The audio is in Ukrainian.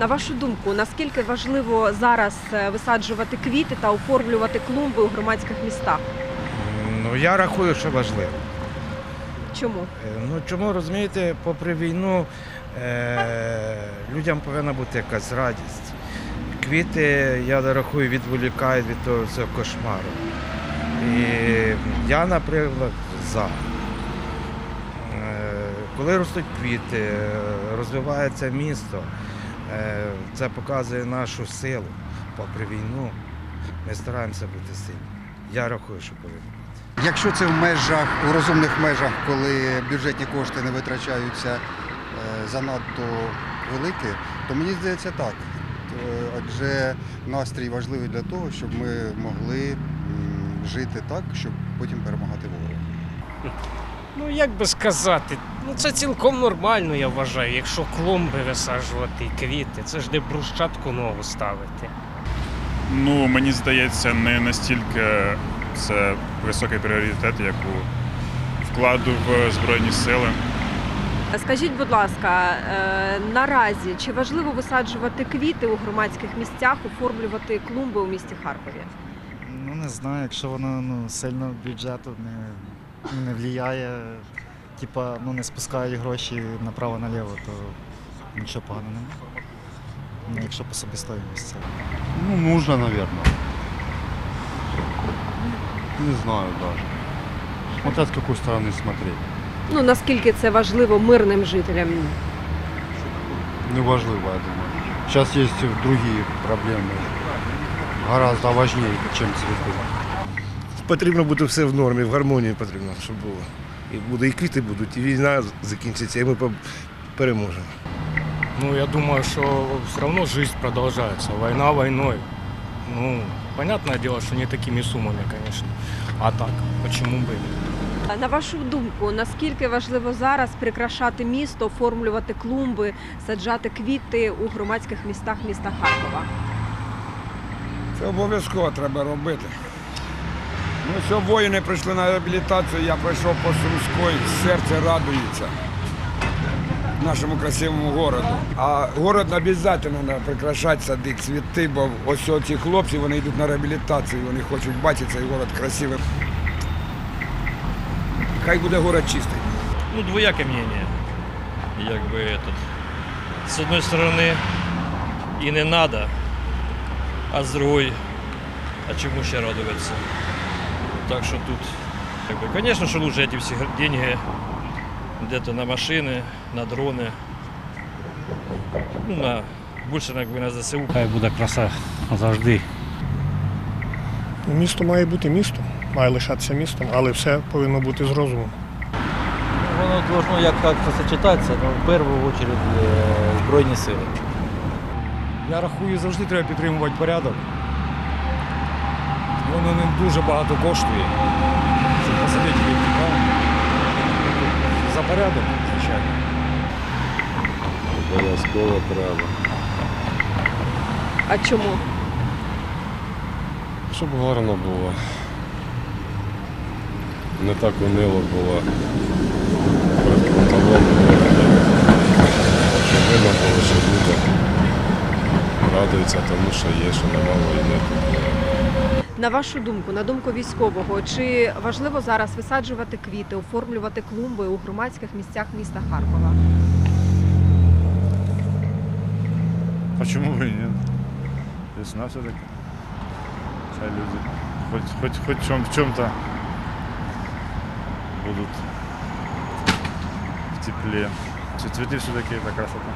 На вашу думку, наскільки важливо зараз е, висаджувати квіти та оформлювати клумби у громадських містах? Ну я рахую, що важливо. Чому? Е, Ну чому розумієте, попри війну е, людям повинна бути якась радість. Квіти, я рахую, відволікають від того всього кошмару. І я, наприклад, за. Е, Коли ростуть квіти, розвивається місто, це показує нашу силу. Попри війну, ми стараємося бути сильні. Я рахую, що повинні. Якщо це в межах, у розумних межах, коли бюджетні кошти не витрачаються е, занадто великі, то мені здається так. Е, Адже настрій важливий для того, щоб ми могли жити так, щоб потім перемагати ворога. Ну як би сказати, ну це цілком нормально, я вважаю. Якщо клумби висаджувати і квіти, це ж не брусчатку ногу ставити. Ну, мені здається, не настільки це високий пріоритет, як у вкладу в Збройні сили. Скажіть, будь ласка, е, наразі чи важливо висаджувати квіти у громадських місцях, оформлювати клумби у місті Харкові? Ну не знаю, якщо воно ну, сильно бюджету не, не впливає, типа ну, не спускають гроші направо-наліво, то нічого поганого немає. Ну, якщо по собі стоїмость. Ну, нужно, наверное. Не знаю даже. Смотря с какой стороны смотреть. Ну наскільки це важливо мирним жителям? Неважливо, я думаю. Сейчас есть другие проблемы, гораздо важнее, чем цветы. Потрібно бути все в нормі, в гармонії потрібно, щоб було. І буде, і квіти будуть, і війна закінчиться, і ми переможемо. Ну я думаю, що все одно життя продовжується. Війна війною. Ну, понятное дело, що не такими сумами, звісно. А так, чому би? ні? На вашу думку, наскільки важливо зараз прикрашати місто, оформлювати клумби, саджати квіти у громадських містах міста Харкова? Це обов'язково треба робити. Ну, що воїни прийшли на реабілітацію, я пройшов по Сумської, серце радується нашому красивому городу. А город обов'язково треба прикрашати, садити цвіти, бо ось ці хлопці вони йдуть на реабілітацію, вони хочуть бачити цей город красивим. Хай буде город чистий. ну, двояке мнение. Якби этот. С одной стороны, и не надо, а с другой, а чему ще радоваться? Так что тут, как бы, конечно, что лучше эти все деньги где-то на машины, на дроны, ну, на, больше как бы на ЗСУ. Хай буде краса завжди. Місто має бути містом, має лишатися містом, але все повинно бути з розумом. Воно должно як как-то сочетаться, но в первую очередь э, Збройні сили. Я рахую, завжди треба підтримувати порядок. Воно не дуже багато коштує. Щоб посадити правильно? За порядок, звичайно. Обов'язково треба. А чому? Щоб гарно було. Не так унило було. Щоб видно було, що люди радуються тому, що є, що нема війни. На вашу думку, на думку військового, чи важливо зараз висаджувати квіти, оформлювати клумби у громадських місцях міста Харкова? Почему бы и нет? Весна все-таки. Хай люди хоть, хоть, хоть в, чем, в чем-то будут в тепле. Ц- Цветы все-таки это красота.